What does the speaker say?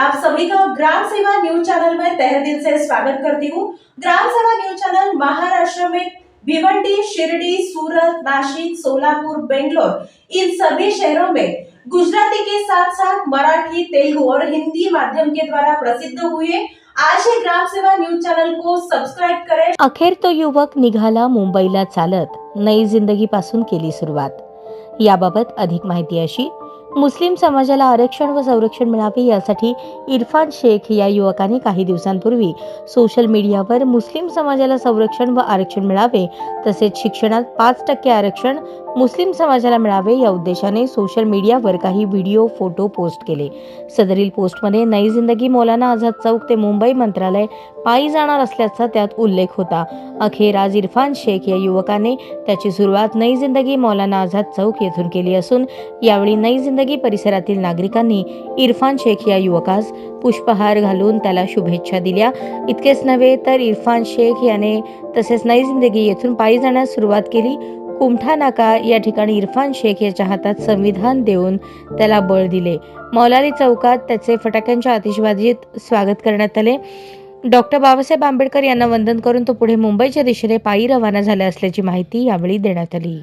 आप सभी का ग्राम सेवा न्यूज चैनल में तहे दिल से स्वागत करती हूँ। ग्राम सेवा न्यूज चैनल महाराष्ट्र में भिवंडी शिरडी सूरत नासिक सोलापुर बेंगलोर इन सभी शहरों में गुजराती के साथ साथ मराठी तेलुगु और हिंदी माध्यम के द्वारा प्रसिद्ध हुए आज ही ग्राम सेवा न्यूज चैनल को सब्सक्राइब करें। अखेर तो युवक निघाला मुंबईला चालत नई जिंदगी पासून केली सुरुवात. याबाबत अधिक माहिती अशी मुस्लिम समाजाला आरक्षण व संरक्षण मिळावे यासाठी इरफान शेख या युवकाने काही दिवसांपूर्वी सोशल मीडियावर मुस्लिम समाजाला संरक्षण व आरक्षण मिळावे तसेच शिक्षणात पाच टक्के आरक्षण मुस्लिम समाजाला मिळावे या उद्देशाने सोशल मीडियावर काही व्हिडिओ फोटो पोस्ट केले. सदरील पोस्टमध्ये नई जिंदगी मौलाना आझाद चौक ते मुंबई मंत्रालय पायी जाणार असल्याचा त्यात उल्लेख होता. अखेर आज इरफान शेख या युवकाने त्याची सुरुवात नई जिंदगी मौलाना आझाद चौक येथून केली असून यावेळी नई जिंदगी परिसरातील नागरिकांनी इरफान शेख या युवकास पुष्पहार घालून त्याला शुभेच्छा दिल्या. इतकेच नव्हे तर इरफान शेख याने तसेच नई जिंदगी येथून पायी जाण्यास सुरुवात केली. उमठा नाका या ठिकाणी इरफान शेख याच्या हातात संविधान देऊन त्याला बळ दिले. मौलाली चौकात त्याचे फटाक्यांच्या आतिषबाजीत स्वागत करण्यात आले. डॉक्टर बाबासाहेब आंबेडकर यांना वंदन करून तो पुढे मुंबईच्या दिशेने पायी रवाना झाला असल्याची माहिती यावेळी देण्यात आली.